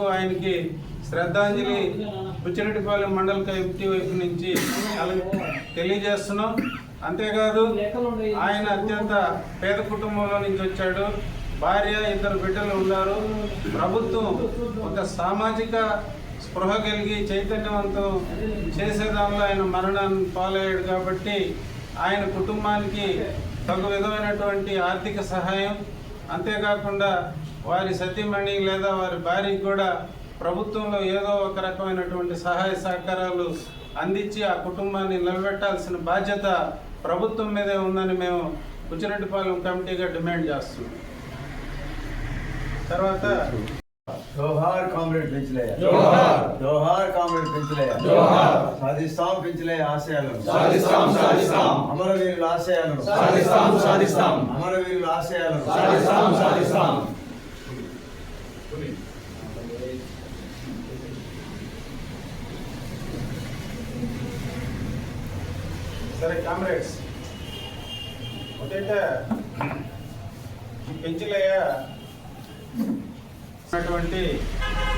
ఆయనకి శ్రద్ధాంజలి బుచ్చిరెడ్డిపాలెం మండల కమిటీ వైపు నుంచి అలా తెలియజేస్తున్నాం. అంతేకాదు ఆయన అత్యంత పేద కుటుంబంలో నుంచి వచ్చాడు. భార్య ఇద్దరు బిడ్డలు ఉన్నారు. ప్రభుత్వం ఒక సామాజిక స్పృహ కలిగి చైతన్యవంతం చేసేదానిలో ఆయన మరణాన్ని పాలయ్యాడు కాబట్టి ఆయన కుటుంబానికి తగు విధమైనటువంటి ఆర్థిక సహాయం అంతేకాకుండా వారి సతీమణి లేదా వారి భార్యకి కూడా ప్రభుత్వంలో ఏదో ఒక రకమైనటువంటి సహాయ సహకారాలు అందించి ఆ కుటుంబాన్ని నిలబెట్టాల్సిన బాధ్యత ప్రభుత్వం మీదే ఉందని మేము కుచ్చిరెడ్డిపాలెం కమిటీగా డిమాండ్ చేస్తున్నాం. తర్వాత జోహార్ కామ్రేడ్ పెంచలేయ? జోహార్. జోహార్ కామ్రేడ్ పెంచలేయ? జోహార్. సాధిస్తాం పెంచలేయ ఆశయాలను? సాధిస్తాం సాధిస్తాం. అమరవీరుల ఆశయాలను? సాధిస్తాం సాధిస్తాం. అమరవీరుల ఆశయాలను? సాధిస్తాం సాధిస్తాం. సరే కామ్రేడ్స్ ఒకటైతే ఈ పెంచిలయ్య ఉన్నటువంటి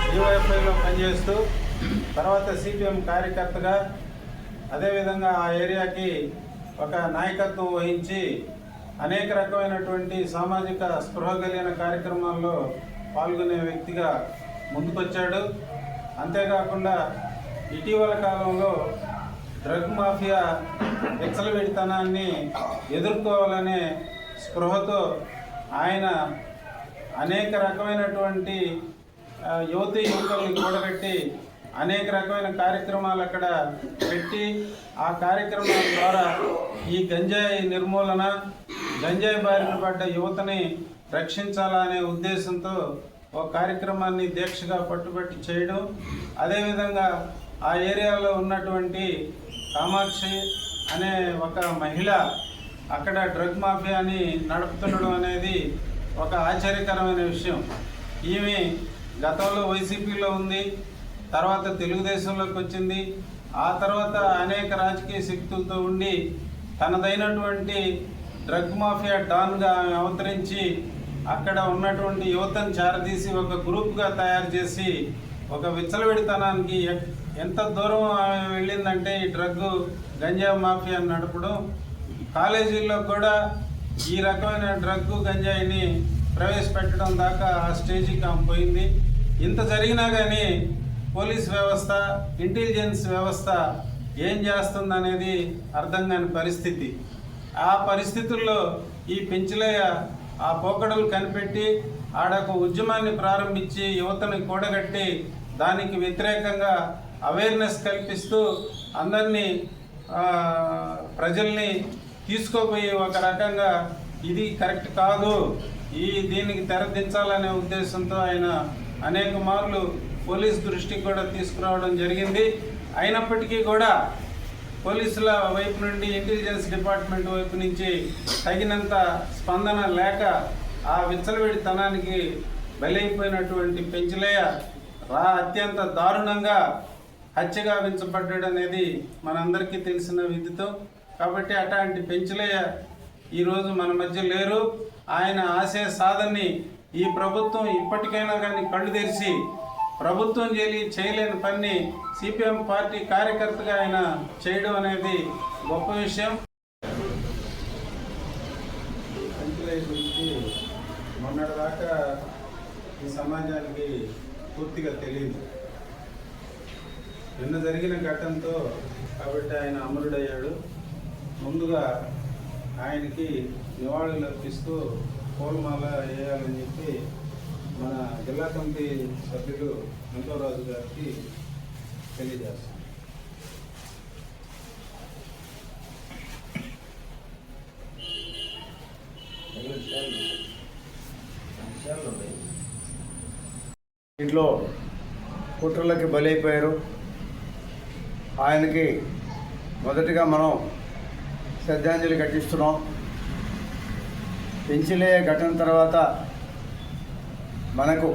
డివైఎఫ్ఐలో పనిచేస్తూ తర్వాత సిపిఎం కార్యకర్తగా అదేవిధంగా ఆ ఏరియాకి ఒక నాయకత్వం వహించి అనేక రకమైనటువంటి సామాజిక స్పృహ కలిగిన కార్యక్రమాల్లో పాల్గొనే వ్యక్తిగా ముందుకొచ్చాడు. అంతేకాకుండా ఇటీవల కాలంలో డ్రగ్ మాఫియా విచ్చలవిడితనాన్ని ఎదుర్కోవాలనే స్పృహతో ఆయన అనేక రకమైనటువంటి యువతి యువకులను కూడబెట్టి అనేక రకమైన కార్యక్రమాలు అక్కడ పెట్టి ఆ కార్యక్రమాల ద్వారా ఈ గంజాయి నిర్మూలన గంజాయి బారిన పడ్డ యువతని రక్షించాలనే ఉద్దేశంతో ఒక కార్యక్రమాన్ని దీక్షగా పట్టుబట్టి చేయడం. అదేవిధంగా ఆ ఏరియాలో ఉన్నటువంటి కామాక్షి అనే ఒక మహిళ అక్కడ డ్రగ్ మాఫియాని నడుపుతుండడం అనేది ఒక ఆశ్చర్యకరమైన విషయం. ఈమె గతంలో వైసీపీలో ఉంది తర్వాత తెలుగుదేశంలోకి వచ్చింది. ఆ తర్వాత అనేక రాజకీయ శక్తులతో ఉండి తనదైనటువంటి డ్రగ్ మాఫియా డాన్గా ఆమె అవతరించి అక్కడ ఉన్నటువంటి యువతను చారదీసి ఒక గ్రూప్గా తయారు చేసి ఒక విచ్చలవిడితనానికి ఎంత దూరం ఆమె వెళ్ళిందంటే ఈ డ్రగ్ గంజా మాఫియా నడపడం కాలేజీల్లో కూడా ఈ రకమైన డ్రగ్ గంజాయిని ప్రవేశపెట్టడం దాకా ఆ స్టేజ్కి ఆమె పోయింది. ఇంత జరిగినా కానీ పోలీస్ వ్యవస్థ ఇంటెలిజెన్స్ వ్యవస్థ ఏం చేస్తుందనేది అర్థం కాని పరిస్థితి. ఆ పరిస్థితుల్లో ఈ పెంచులయ్య ఆ పోకడలు కనిపెట్టి ఆడొక ఉద్యమాన్ని ప్రారంభించి యువతను కూడగట్టి దానికి వ్యతిరేకంగా అవేర్నెస్ కల్పిస్తూ అందరినీ ప్రజల్ని తీసుకోపోయి ఒక రకంగా ఇది కరెక్ట్ కాదు. ఈ దీనికి తెరదించాలనే ఉద్దేశంతో ఆయన అనేక మార్లు పోలీస్ దృష్టికి కూడా తీసుకురావడం జరిగింది. అయినప్పటికీ కూడా పోలీసుల వైపు నుండి ఇంటెలిజెన్స్ డిపార్ట్మెంట్ వైపు నుంచి తగినంత స్పందన లేక ఆ విచ్చలవిడితనానికి బలైపోయినటువంటి పెంచలేయ రా అత్యంత దారుణంగా హత్యగా వించబడ్డాడు అనేది మనందరికీ తెలిసిన విధితో. కాబట్టి అట్లాంటి పెంచలేయ ఈరోజు మన మధ్య లేరు. ఆయన ఆశయ సాధనని ఈ ప్రభుత్వం ఇప్పటికైనా కానీ కళ్ళు తెరిచి ప్రభుత్వం చేలి చేయలేని పని సిపిఎం పార్టీ కార్యకర్తగా ఆయన చేయడం అనేది గొప్ప విషయం. పెంచలేయ గురించి మొన్నటిదాకా ఈ సమాజానికి పూర్తిగా తెలియదు. నిన్న జరిగిన ఘటనతో కాబట్టి ఆయన అమరుడయ్యాడు. ముందుగా ఆయనకి నివాళులు అర్పిస్తూ పూలమాల వేయాలని చెప్పి మన జిల్లా కమిటీ సభ్యులు వెంకవరాజు గారికి తెలియజేస్తాం. ఇంట్లో కుట్రలకి బలైపోయారు. ఆయనకి మొదటిగా మనం శ్రద్ధాంజలి ఘటిస్తున్నాం. పెంచిలే ఘటన తర్వాత మనకు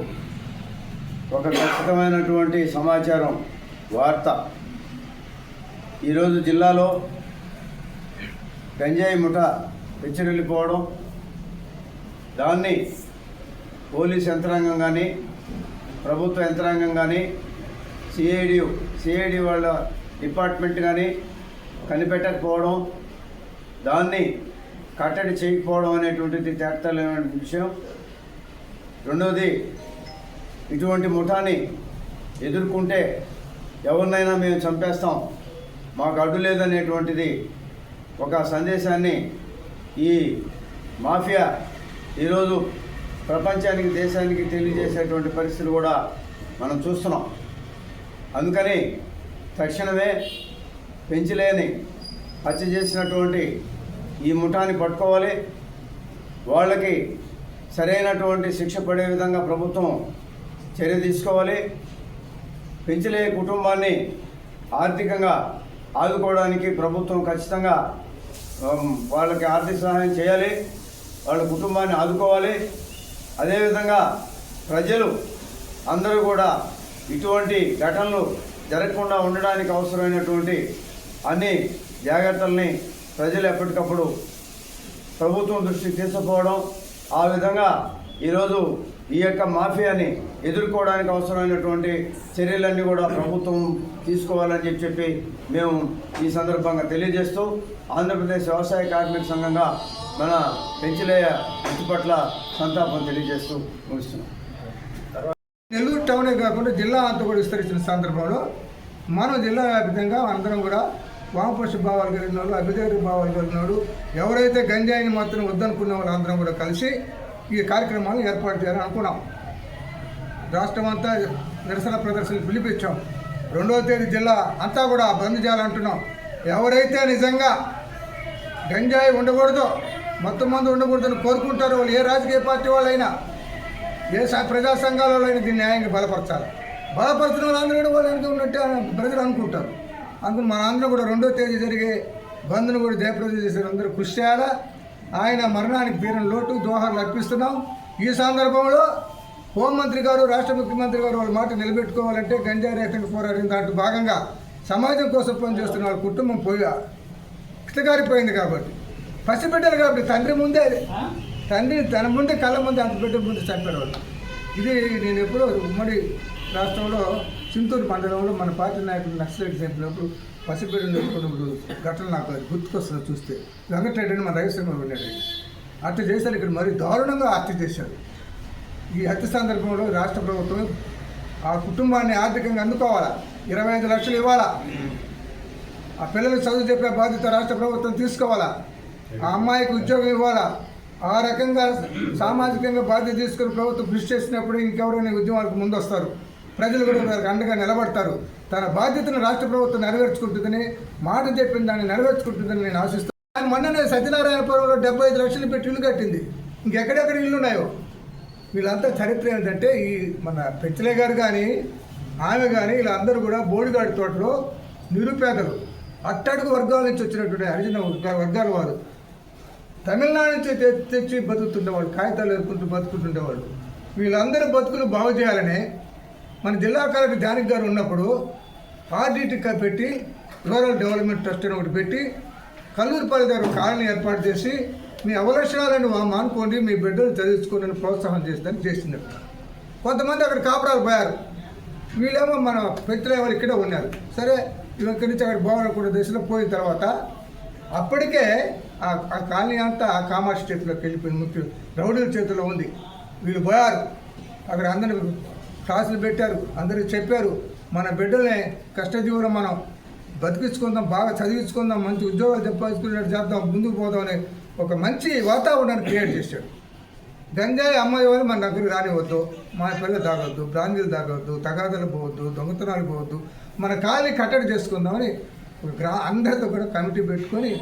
ఒక ఖచ్చితమైనటువంటి సమాచారం వార్త. ఈరోజు జిల్లాలో గంజాయి ముఠ పెచ్చిరెళ్ళిపోవడం దాన్ని పోలీస్ యంత్రాంగం కానీ ప్రభుత్వ యంత్రాంగం కానీ సిఐడి సిఐడి వాళ్ళ డిపార్ట్మెంట్ కానీ కనిపెట్టకపోవడం దాన్ని కట్టడి చేయకపోవడం అనేటువంటిది తేటతలైన విషయం. రెండవది ఇటువంటి ముఠాని ఎదుర్కొంటే ఎవరినైనా మేము చంపేస్తాం. మాకు అడ్డు లేదనేటువంటిది ఒక సందేశాన్ని ఈ మాఫియా ఈరోజు ప్రపంచానికి దేశానికి తెలియజేసేటువంటి పరిస్థితులు కూడా మనం చూస్తున్నాం. అందుకని తక్షణమే పెంచలేని హత్య చేసినటువంటి ఈ ముఠాన్ని పట్టుకోవాలి. వాళ్ళకి సరైనటువంటి శిక్ష పడే విధంగా ప్రభుత్వం చర్య తీసుకోవాలి. పెంచలే కుటుంబాన్ని ఆర్థికంగా ఆదుకోవడానికి ప్రభుత్వం ఖచ్చితంగా వాళ్ళకి ఆర్థిక సహాయం చేయాలి. వాళ్ళ కుటుంబాన్ని ఆదుకోవాలి. అదేవిధంగా ప్రజలు అందరూ కూడా ఇటువంటి ఘటనలు జరగకుండా ఉండడానికి అవసరమైనటువంటి అన్ని జాగ్రత్తల్ని ప్రజలు ఎప్పటికప్పుడు ప్రభుత్వం దృష్టికి తీసుకుపోవడం ఆ విధంగా ఈరోజు ఈ యొక్క మాఫియాని ఎదుర్కోవడానికి అవసరమైనటువంటి చర్యలన్నీ కూడా ప్రభుత్వం తీసుకోవాలని చెప్పి చెప్పి మేము ఈ సందర్భంగా తెలియజేస్తూ ఆంధ్రప్రదేశ్ వ్యవసాయ కార్మిక సంఘంగా మన పెంచిలేయ మృతి పట్ల సంతాపం తెలియజేస్తూ ముగిస్తున్నాం. నెల్లూరు టౌనే కాకుండా జిల్లా అంతా కూడా విస్తరించిన సందర్భంలో మనం జిల్లా వ్యాప్తంగా అందరం కూడా వామపక్ష భావాలు కలిగిన వాళ్ళు అభిదేవి భావాలు కలిగిన వాళ్ళు ఎవరైతే గంజాయిని మాత్రం వద్దనుకున్న వాళ్ళు అందరం కూడా కలిసి ఈ కార్యక్రమాలు ఏర్పాటు చేయాలని అనుకున్నాం. రాష్ట్రం అంతా నిరసన ప్రదర్శనలు పిలిపించాం. రెండవ తేదీ జిల్లా అంతా కూడా బంద్ చేయాలంటున్నాం. ఎవరైతే నిజంగా గంజాయి ఉండకూడదో మొత్తం మంది ఉండకూడదని కోరుకుంటారో వాళ్ళు ఏ రాజకీయ పార్టీ వాళ్ళైనా ఏ ప్రజా సంఘాలలో అయినా దీన్ని న్యాయంగా బలపరచాలి. బలపరిచిన వాళ్ళందరూ కూడా వాళ్ళు వెనక ఉన్నట్టు ప్రజలు అనుకుంటారు. అందుకు మన అందరూ కూడా రెండో తేదీ జరిగే బంద్ను కూడా జయప్రద చేసిన అందరూ కృషి చేయాలా? ఆయన మరణానికి తీరని లోటు దోహాలు అర్పిస్తున్నాం. ఈ సందర్భంలో హోంమంత్రి గారు రాష్ట్ర ముఖ్యమంత్రి గారు వాళ్ళ మాట నిలబెట్టుకోవాలంటే గంజాయి రేషన్ పోరాడిన దాంట్లో భాగంగా సమాజం కోసం పనిచేస్తున్న వాళ్ళ కుటుంబం పోయా. కితగారిపోయింది కాబట్టి. పసిబిడ్డలు కాబట్టి తండ్రి ముందే తండ్రి తన ముందు కళ్ళ ముందు అంత బిడ్డ ముందు చంపేవాళ్ళు ఇది నేను ఎప్పుడో ఉమ్మడి రాష్ట్రంలో చింతూరు మండలంలో మన పార్టీ నాయకులు నక్సలైట్ చంపినప్పుడు పసిబిడ్డ ఎత్తుకున్నప్పుడు ఘటన నాకు అది గుర్తుకొస్తుంది చూస్తే. వెంకటరెడ్డి అని మన రైతులు ఉన్నాడు. హత్య చేశారు ఇక్కడ మరీ దారుణంగా హత్య చేశారు. ఈ హత్య సందర్భంలో రాష్ట్ర ప్రభుత్వం ఆ కుటుంబాన్ని ఆర్థికంగా అందుకోవాలా? ఇరవై ఐదు లక్షలు ఇవ్వాలా? ఆ పిల్లలకు చదువు చెప్పే బాధ్యత రాష్ట్ర ప్రభుత్వం తీసుకోవాలా? ఆ అమ్మాయికి ఉద్యోగం ఇవ్వాలా? ఆ రకంగా సామాజికంగా బాధ్యత తీసుకుని ప్రభుత్వం కృషి చేసినప్పుడు ఇంకెవరైనా ఉద్యమాలకు ముందొస్తారు. ప్రజలు కూడా వారికి అండగా నిలబడతారు. తన బాధ్యతను రాష్ట్ర ప్రభుత్వం నెరవేర్చుకుంటుందని మాట చెప్పిన దాన్ని నెరవేర్చుకుంటుందని నేను ఆశిస్తాను ఆయన మొన్ననే సత్యనారాయణపురంలో డెబ్బై ఐదు లక్షలు పెట్టి ఇల్లు కట్టింది. ఇంకెక్కడెక్కడ ఇల్లు ఉన్నాయో వీళ్ళంతా చరిత్ర ఏంటంటే ఈ మన పెచ్చలే గారు కానీ ఆమె కానీ వీళ్ళందరూ కూడా బోడిగాడి తోటలో నిరుపేదలు. అట్టడుగు వర్గాల నుంచి వచ్చినటువంటి హరిజన వర్గాల వారు. తమిళనాడు నుంచి తెచ్చి బతుకుతుండేవాళ్ళు కాగితాలు ఎదుర్కొంటూ బతుకుతుండేవాళ్ళు వీళ్ళందరూ బతుకులు బాగు చేయాలని మన జిల్లా కలెక్టర్ జానకి గారు ఉన్నప్పుడు ఆర్డీటీ పెట్టి రూరల్ డెవలప్మెంట్ ట్రస్ట్ అని ఒకటి పెట్టి కల్లూరుపల్లి గారు కాలనీ ఏర్పాటు చేసి మీ అవలక్షణాలను మానుకోండి మీ బిడ్డలు చదివించుకోండి ప్రోత్సాహం చేసిందని చేసింది కొంతమంది అక్కడ కాపురాలు పోయారు. వీళ్ళేమో మన పెద్దలు ఇక్కడే ఉన్నారు. సరే ఇక్కడి నుంచి అక్కడ బాగుండకుండా దశలో పోయిన తర్వాత అప్పటికే ఆ కాలనీ అంతా ఆ కామర్స్ చేతిలోకి వెళ్ళిపోయింది. ముఖ్య రౌడీల చేతిలో ఉంది. వీళ్ళు పోయారు. అక్కడ అందరిని క్లాసులు పెట్టారు. అందరికి చెప్పారు మన బిడ్డల్ని కష్టజీవులు మనం బతికించుకుందాం బాగా చదివించుకుందాం మంచి ఉద్యోగాలు సంపాదించుకునేట్టు చేద్దాం ముందుకు పోదామని ఒక మంచి వాతావరణాన్ని క్రియేట్ చేశాడు. గంజాయి అమ్మాయి వాళ్ళు మన దగ్గరికి రానివద్దు మా పిల్లలు తాగొద్దు బ్రాంజీలు తాగొద్దు తగాదలు పోవద్దు దొంగతనాలు పోవద్దు మన ఖాళీ కట్టడి చేసుకుందామని గ్రా అందరితో కూడా కమిటీ పెట్టుకొని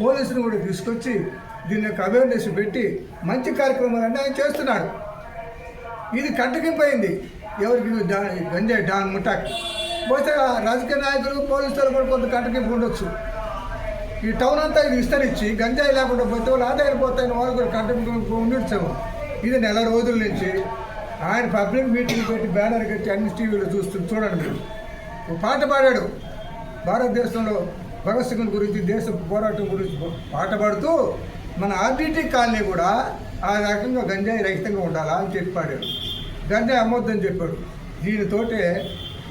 పోలీసుని కూడా తీసుకొచ్చి దీని యొక్క అవేర్నెస్ పెట్టి మంచి కార్యక్రమాలన్నీ ఆయన చేస్తున్నాడు. ఇది కట్టకింపైంది ఎవరికి డా- గంజాయి డాన్ ముఠాకి బహుశా రాజకీయ నాయకులు పోలీసులు కూడా కొంత కట్టకింపు ఉండొచ్చు. ఈ టౌన్ అంతా ఇది విస్తరించి గంజాయి లేకుండా పోతే వాళ్ళు ఆదాయం పోతాయని వాళ్ళు కూడా కట్టకింపు ఉండొచ్చాము. ఇది నెల రోజుల నుంచి ఆయన పబ్లిక్ మీటింగ్ పెట్టి బ్యానర్ కట్టి అన్ని టీవీలో చూస్తూ చూడండి మీరు. పాట పాడాడు. భారతదేశంలో భగత్ సింగ్ గురించి దేశ పోరాటం గురించి పాట పాడుతూ మన ఆర్డీటీ కాలనీ కూడా ఆ రకంగా గంజాయి రహితంగా ఉండాలా అని చెప్పి పాడాడు గంజాయి అమ్మొద్దని చెప్పాడు. దీనితోటే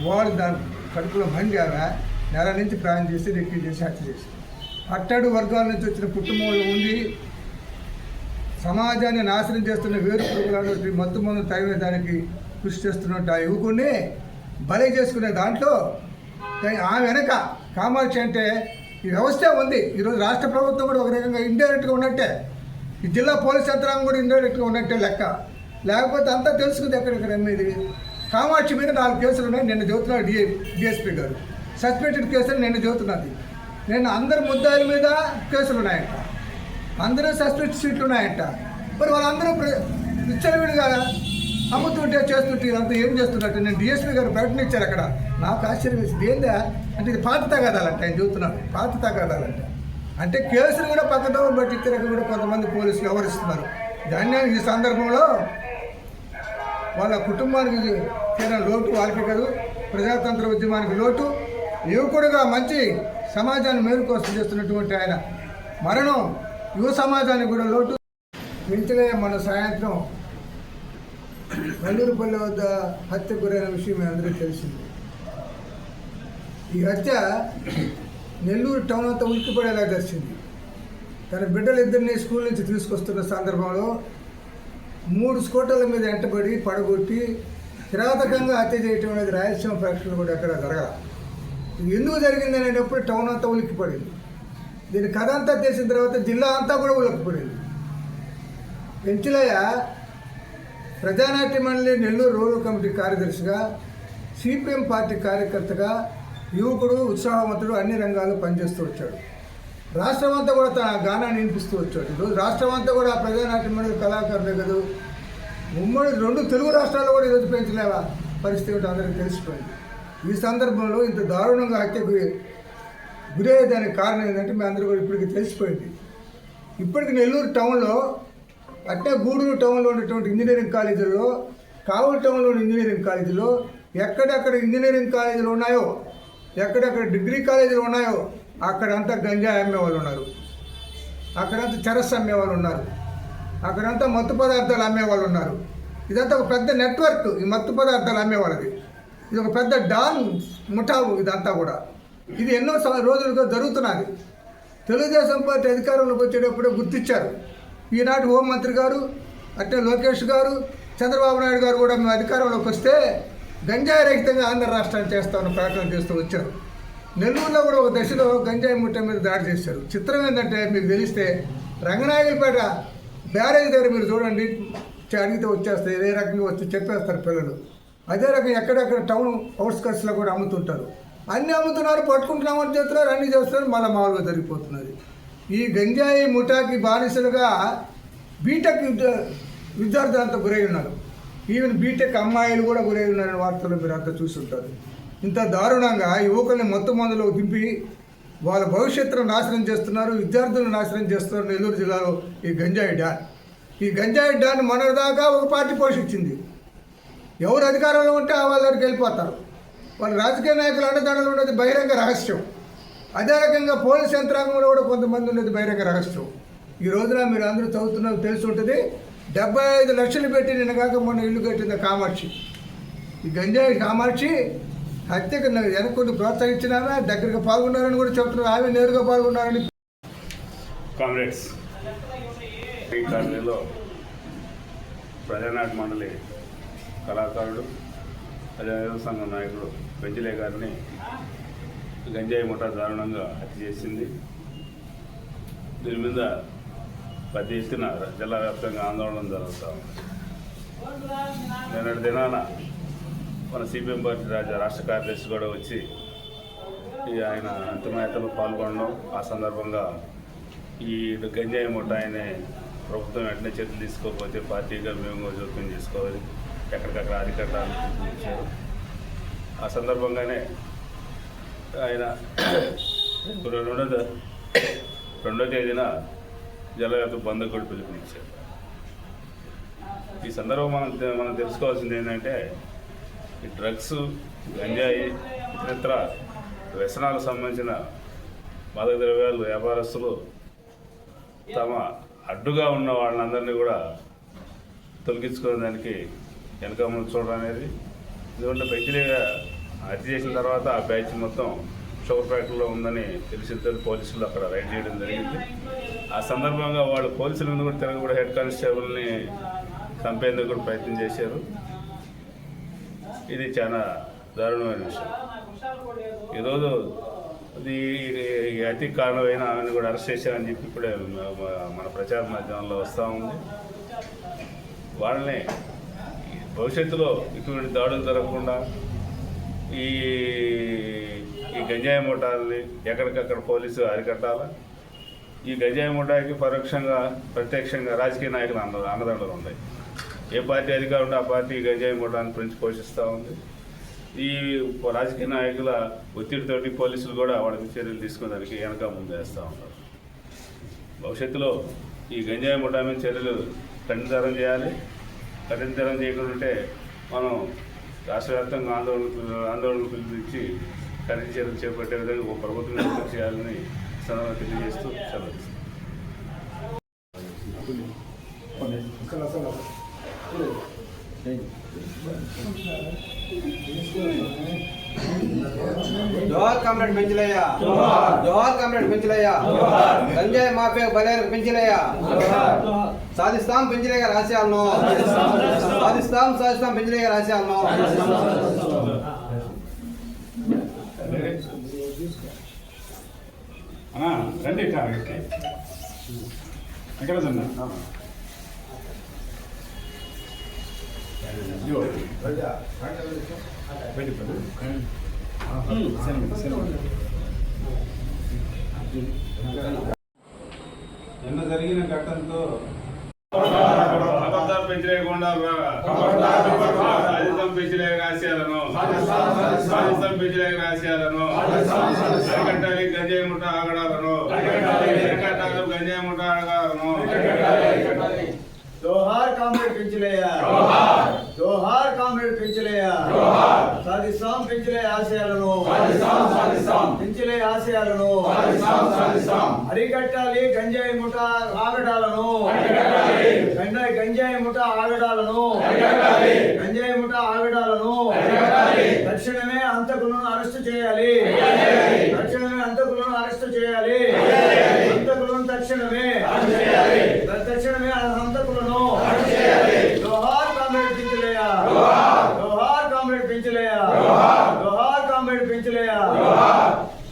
వాడు దాని కడుపులో మంది ఆమె నెల నుంచి ప్రయాణం చేసి రెక్కి చేసి హత్య చేసి అట్టడు వర్గాల నుంచి వచ్చిన కుటుంబంలో ఉండి సమాజాన్ని నాశనం చేస్తున్న వేరు పురుగులాంటి మత్తు మందు తగిన దానికి కృషి చేస్తున్నట్టు ఆ యువకుడిని బలి చేసుకునే దాంట్లో ఆమె వెనక కామాక్షి అంటే ఈ వ్యవస్థే ఉంది. ఈరోజు రాష్ట్ర ప్రభుత్వం కూడా ఒక రకంగా ఇండైరెక్ట్గా ఉన్నట్టే. ఈ జిల్లా పోలీస్ యంత్రాంగం కూడా ఇండైరెక్ట్గా ఉన్నట్టే లెక్క. లేకపోతే అంతా తెలుసుకుంది ఎక్కడెక్కడ మీది కామాక్షి మీద నాలుగు కేసులు ఉన్నాయి. నిన్న చదువుతున్నాడు డిఏ డిఎస్పీ గారు. సస్పెండెడ్ కేసులు నిన్న చదువుతున్నది నిన్న అందరి ముద్దాయిల మీద కేసులు ఉన్నాయంట. అందరూ సస్పెండ్ సీట్లు ఉన్నాయంట. మరి వాళ్ళందరూ విచ్చలవిడిగా అమ్ముతుంటే చేస్తుంటే ఇదంతా ఏం చేస్తున్నట్టు? నేను డిఎస్పీ గారు ప్రకటన ఇచ్చారు అక్కడ. నాకు ఆశ్చర్యం వేసింది ఏందా? అంటే ఇది పాత తగాదాలంట ఆయన చూస్తున్నాడు పాత తగాదాలంట. అంటే కేసులు కూడా పక్కతో పట్టించడానికి కూడా కొంతమంది పోలీసులు వ్యవహరిస్తున్నారు. దాన్ని ఈ సందర్భంలో వాళ్ళ కుటుంబానికి తీరిన లోటు వాళ్ళకి కాదు ప్రజాతంత్ర ఉద్యమానికి లోటు. యువకుడుగా మంచి సమాజాన్ని మేలు కోసం చేస్తున్నటువంటి ఆయన. మరణం యువ సమాజానికి కూడా లోటు. వింతలే మన సాయంత్రం వల్లూరుపల్లి వద్ద హత్య గురైన విషయం మీ అందరికీ తెలిసింది. ఈ హత్య నెల్లూరు టౌన్ అంతా ఉలిక్కిపడేలా తెచ్చింది తన బిడ్డలిద్దరిని స్కూల్ నుంచి తీసుకొస్తున్న సందర్భంలో మూడు స్కూటర్ల మీద ఎంటబడి పడగొట్టి కిరాతకంగా హత్య చేయటం అనేది రాయలసీమ ప్రేక్షకులు కూడా ఎక్కడ జరగల. ఇది ఎందుకు జరిగింది అనేటప్పుడు టౌన్ అంతా ఉలిక్కిపడింది. దీని కథ అంతా తెలిసిన తర్వాత జిల్లా అంతా కూడా ఉలిక్కిపడింది. పెంచులయ్య ప్రజానాట్య మండలి నెల్లూరు రూరల్ కమిటీ కార్యదర్శిగా సిపిఎం పార్టీ కార్యకర్తగా యువకుడు ఉత్సాహవంతుడు అన్ని రంగాల్లో పనిచేస్తూ వచ్చాడు. రాష్ట్రం అంతా కూడా తన గానాన్ని వినిపిస్తూ వచ్చాడు. ఈరోజు రాష్ట్రం అంతా కూడా ప్రజానాట్య మండలి కళాకారులే కదా. ఉమ్మడి రెండు తెలుగు రాష్ట్రాల్లో కూడా ఈరోజు పెంచలేవా పరిస్థితి ఏంటో అందరికీ తెలిసిపోయింది. ఈ సందర్భంలో ఇంత దారుణంగా హత్యకు గురయ్యేదానికి కారణం ఏంటంటే మీ అందరూ కూడా ఇప్పటికి తెలిసిపోయింది. ఇప్పటికి నెల్లూరు టౌన్లో అట్టే గూడూరు టౌన్లో ఉన్నటువంటి ఇంజనీరింగ్ కాలేజీలో కావలి టౌన్లో ఉన్న ఇంజనీరింగ్ కాలేజీలో ఎక్కడెక్కడ ఇంజనీరింగ్ కాలేజీలు ఉన్నాయో ఎక్కడెక్కడ డిగ్రీ కాలేజీలు ఉన్నాయో అక్కడంతా గంజాయి అమ్మే వాళ్ళు ఉన్నారు. అక్కడంతా చెరస్ అమ్మే వాళ్ళు ఉన్నారు. అక్కడంతా మత్తు పదార్థాలు అమ్మే వాళ్ళు ఉన్నారు. ఇదంతా ఒక పెద్ద నెట్వర్క్ ఈ మత్తు పదార్థాలు అమ్మేవాళ్ళది ఇది ఒక పెద్ద డాన్ ముఠావు ఇదంతా కూడా. ఇది ఎన్నో రోజులుగా జరుగుతున్నది. తెలుగుదేశం పార్టీ అధికారంలోకి వచ్చేటప్పుడే గుర్తించారు ఈనాటి హోంమంత్రి గారు అట్టే లోకేష్ గారు చంద్రబాబు నాయుడు గారు కూడా మేము అధికారంలోకి వస్తే గంజాయి రహితంగా ఆంధ్ర రాష్ట్రాన్ని చేస్తామని ప్రకటన చేస్తూ వచ్చారు. నెల్లూరులో కూడా ఒక దశలో గంజాయి ముట్ట మీద దాడి చేశారు. చిత్రం ఏంటంటే మీకు తెలిస్తే రంగనాయకులపేట బ్యారేజ్ దగ్గర మీరు చూడండి అడిగితే వచ్చేస్తే ఏ రకంగా వచ్చి చెప్పేస్తారు పిల్లలు. అదే రకంగా ఎక్కడెక్కడ టౌన్ అవుట్స్కట్స్లో కూడా అమ్ముతుంటారు. అన్నీ అమ్ముతున్నారు పట్టుకుంటున్నామని చెప్తున్నారు అన్నీ చేస్తున్నారు మళ్ళీ మామూలుగా జరిగిపోతున్నది. ఈ గంజాయి ముఠాకి బానిసలుగా బీటెక్ విద్యార్థులంతా గురై ఉన్నారు. ఈవెన్ బీటెక్ అమ్మాయిలు కూడా గురై ఉన్నారని వార్తలు మీరు అంతా చూస్తుంటారు ఇంత దారుణంగా యువకుల్ని మొత్తం మందులో దింపి వాళ్ళ భవిష్యత్తును నాశనం చేస్తున్నారు విద్యార్థులను నాశనం చేస్తున్నారు నెల్లూరు జిల్లాలో ఈ గంజాయి డాన్ ఈ గంజాయి డాన్ మొన్నటిదాకా ఒక పార్టీ పోషించింది. ఎవరు అధికారంలో ఉంటే ఆ వాళ్ళ దగ్గరికి వెళ్ళిపోతారు. వాళ్ళ రాజకీయ నాయకులు అండదండలు ఉన్నది బహిరంగ రహస్యం. అదే రకంగా పోలీస్ యంత్రాంగంలో కూడా కొంతమంది ఉన్నది బహిరంగ రహస్యం. ఈ రోజున మీరు అందరూ చదువుతున్నారు తెలిసి ఉంటుంది డెబ్బై ఐదు లక్షలు పెట్టి నిన్న కాక మొన్న ఇల్లు కట్టింది కామాక్షి. ఈ గంజాయి కామాక్షి హత్యకు కొన్ని ప్రోత్సహించినా దగ్గరగా పాల్గొన్నారని కూడా చెప్తున్నారు. ఆమె నేరుగా పాల్గొన్నారని కామ్రేడ్స్ ఈ కాలనీలో ప్రజానాట్య మండలి కళాకారుడు ప్రజాదేవ సంఘం నాయకుడు పెంచిలే గారిని గంజాయి ముఠా దారుణంగా హత్య చేసింది. దీని మీద పెద్ద ఎత్తున జిల్లా వ్యాప్తంగా ఆందోళన జరుగుతూ ఉంది. నిన్నటి దినాన మన సిపిఎం పార్టీ రాజా రాష్ట్ర కార్యదర్శి కూడా వచ్చి ఈ ఆయన అంతిమయాత్రలో పాల్గొనడం ఆ సందర్భంగా ఈ గంజాయి ముఠాయిని ప్రభుత్వం వెంటనే చర్యలు తీసుకోకపోతే పార్టీగా మేము జోక్యం చేసుకోవాలి. ఎక్కడికక్కడ అధికారులు ఆ సందర్భంగానే ఆయన రెండో త- రెండో తేదీన జలవ్యాప్త బంద్ కూడా పిలుపునిచ్చారు ఈ సందర్భం మనం మనం తెలుసుకోవాల్సింది ఏంటంటే ఈ డ్రగ్స్ గంజాయి ఇతర వ్యసనాలకు సంబంధించిన మాదక ద్రవ్యాలు వ్యాపారస్తులు తమ అడ్డుగా ఉన్న వాళ్ళందరినీ కూడా తొలగించుకునే దానికి వెనక ముందు చూడడం అనేది ఎందుకంటే పెంచిలేగా హత్య చేసిన తర్వాత ఆ బ్యాచ్ మొత్తం షుగర్ ఫ్యాక్టరీలో ఉందని తెలిసిన పోలీసులు అక్కడ రైడ్ చేయడం జరిగింది. ఆ సందర్భంగా వాళ్ళు పోలీసుల మీద కూడా తిరగ కూడా హెడ్ కానిస్టేబుల్ని చంపేందుకు కూడా ప్రయత్నం చేశారు. ఇది చాలా దారుణమైన విషయం. ఈరోజు ఇది ఈ అతి కారణమైన ఆమెను కూడా అరెస్ట్ చేశారని చెప్పి ఇప్పుడే మన ప్రచార మాధ్యమంలో వస్తూ ఉంది. వాళ్ళని భవిష్యత్తులో ఇటువంటి దాడులు జరగకుండా ఈ ఈ గంజాయి ముఠాలని ఎక్కడికక్కడ పోలీసు అరికట్టాలా? ఈ గంజాయి ముఠాకి పరోక్షంగా ప్రత్యక్షంగా రాజకీయ నాయకులు అన్న అన్నదండలు ఉన్నాయి. ఏ పార్టీ అధికారం ఉంటే ఆ పార్టీ గంజాయి ముఠాన్ని పెంచి పోషిస్తూ ఉంది. ఈ రాజకీయ నాయకుల ఒత్తిడితోటి పోలీసులు కూడా వాళ్ళకి చర్యలు తీసుకునేదానికి వెనక ముందు వేస్తూ ఉంటారు భవిష్యత్తులో ఈ గంజాయి ముఠా మీద చర్యలు కఠినతరం చేయాలి. కఠినతరం చేయకుండా ఉంటే మనం రాష్ట్ర వ్యాప్తంగా ఆందోళన ఆందోళనలు పిలుపునిచ్చి కఠిన చర్యలు చేపట్టే విధంగా ఒక ప్రభుత్వం ఏర్పాటు చేయాలని ఈ సందర్భంగా తెలియజేస్తూ సెలవు జోహార్ కామ్రేడ్ పెంచలయ్య జోహార్ కామ్రేడ్ పెంచలయ్య గంజాయి మాఫియా బలేరు పెంచలయ్య సాధిస్తాం పెంచలయ్య గారి ఆశయాలను సాధిస్తాం సాధిస్తాం పెంచలయ్య గారి ఆశయాలను రండి ఎక్కడ నిన్న జరిగిన ఘటనతో ఖబర్దార్ పెంచలేకుండా సాధిస్తాం పెంచలేక రాసేయాలను సాధిస్తాం పెంచలేక రాసేయాలను అరికట్టాలి గంజాయి ముఠ ఆగడాలను అరికట్టాలి గంజాయి ముఠ ఆగడాలను. జోహార్ కామ్రేడ్ పెంచలేయ? జోహార్ కామ్రేడ్ పెంచలేయ? పెంచలే ఆశయాలను. పెంచలే ఆశయాలను. అరికట్టాలి గంజాయి ముఠ ఆగడాలను. గంజాయి గంజాయి ముఠ ఆగడాలను. గంజాయి ముఠ ఆగడాలను. తక్షణమే హంతకులను అరెస్ట్ చేయాలి తక్షణమే హంతకులను అరెస్ట్ చేయాలి హంతకులను తక్షణమే తక్షణమే హంతకులను జోహార్ కామ్రేడ్ పెంచలేయ జోహార్ కామ్రేడ్ పెంచలేయ జోహార్ కామ్రేడ్ పెంచలేయ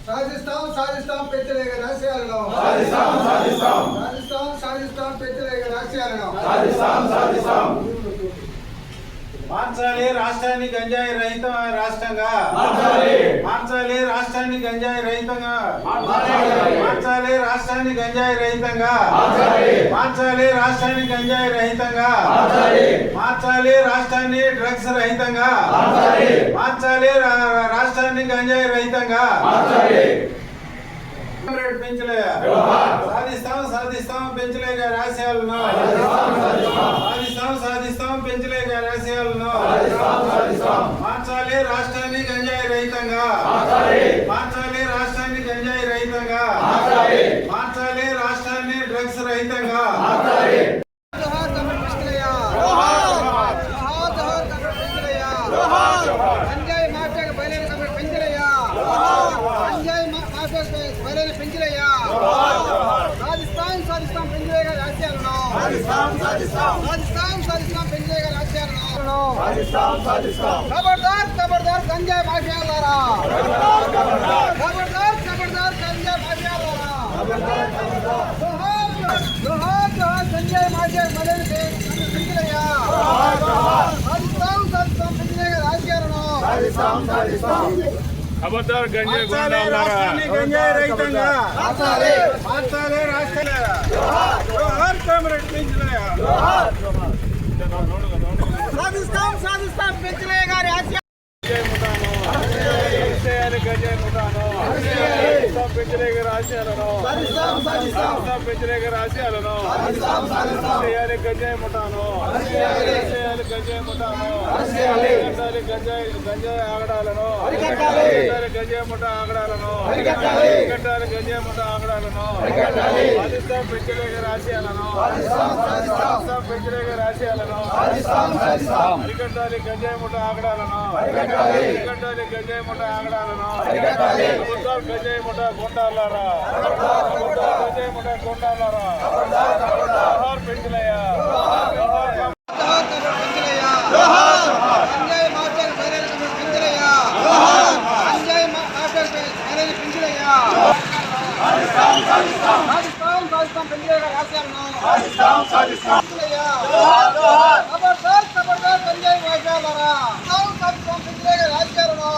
సాధిస్తాం సాధిస్తాం పెంచలేక రాష్ట్రాలను సాధిస్తాం సాధిస్తాం సాధిస్తాం పెంచలేక రాష్ట్రాలను మార్చాలి రాష్ట్రాన్ని గంజాయి రహిత రాష్ట్రంగా. మార్చాలి. రాష్ట్రాన్ని గంజాయి రహితంగా. మార్చాలి. రాష్ట్రాన్ని గంజాయి రహితంగా. మార్చాలి. రాష్ట్రాన్ని గంజాయి రహితంగా. మార్చాలి. రాష్ట్రాన్ని డ్రగ్స్ రహితంగా. మార్చాలి. రాష్ట్రాన్ని గంజాయి రహితంగా. పెంచలే సాధిస్తాం సాధిస్తాం పెంచలే గారి ఆశయాలను సాధిస్తాం. సాధిస్తాం పెంచలే ఆశయాలను మార్చాలి రాష్ట్రాన్ని గంజాయి రహితంగా. మార్చాలి. రాష్ట్రాన్ని గంజాయి రహితంగా. మార్చాలి. రాష్ట్రాన్ని డ్రగ్స్ రహితంగా జోహార్ కామ్రేడ్ పెంచలయ్య జోహార్ జోహార్ కామ్రేడ్ పెంచలయ్య గంజాయి మాఫియాకు బయలుదేరి కామ్రేడ్ పెంచలయ్య గంజాయి మా- మాఫియాకు బయలుదేరి పెంచలయ్య సాధిస్తాం సాధిస్తాం పెంచలయ్య గారి ఆశయాలను సాధిస్తాం సాధిస్తాం పెంచలయ్య గారి ఆశయాలను ఖబర్దార్ ఖబర్దార్ గంజాయి మాఫియాలారా. ఖబర్దార్ ఖబర్దార్ గంజాయి మాఫియాలారా. జోహార్ జోహార్ జోహార్ సంజయ్ మాజే మదన్ పెంచలయ్య సాధిస్తాం సాధిస్తాం పెంచలయ్య గారి ఆశయాలను ఖబర్దార్ గంజాయి రాష్ట్రాన్ని గంజాయి రహితంగా. మార్చాలి. మార్చాలి రాష్ట్రాన్ని. జోహార్. కామ్రేడ్ పెంచలే సాధిస్తాం సాధిస్తాం పెంచలే గారి ఆశయాలను గంజాయి ముఠాను. ముఠాను. పెంచలేక ఆశయాలను సాధిస్తాం సాధిస్తాం చేయాలి గంజాయి ముఠాను. చేయాలి. గంజాయి ముఠాను. చేయాలి. గంజాయి గంజాయి ఆగడాలను. గంజాయి ముఠ ఆగడాలను. అరికట్టాలి గంజాయి ముఠ ఆగడాలను. సాధిస్తాం పెంచలేక సాధిస్తాం సాధిస్తాం పెంచలేక సాధిస్తాం అరికట్టాలి గంజాయి ముఠ ఆగడాలను. అరికట్టాలి. గంజాయి ముఠ ఆగడాలను. గంజాయి ముఠ గుండాలారా ప్రభుత్వం గంజాయి ముఠ గుండాలారా జోహార్ పెంచలయ్య జోహార్ జోహార్ కమ్రేడ్ పెంచలయ్య జోహార్ గంజాయి మాఫియా బయలుదేరి పెంచలయ్య జోహార్ గంజాయి మాఫియా బయలుదేరి పెంచలయ్య సాధిస్తాం సాధిస్తాం సాధిస్తాం పెంచలయ్య రాశాలను సాధిస్తాం సాధిస్తాం జోహార్ జోహార్ ఖబర్దార్ ఖబర్దార్ గంజాయి మాఫియాలరా సాధిస్తాం సాధిస్తాం పెంచలయ్య రాశాలను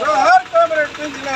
జోహార్ కామ్రేడ్ పెంచలయ్య జోహార్ గంజాయి గుండాలారా ఖబర్దార్ ఖబర్దార్ సాధిస్తాం సాధిస్తాం సాధిస్తాం సాధిస్తాం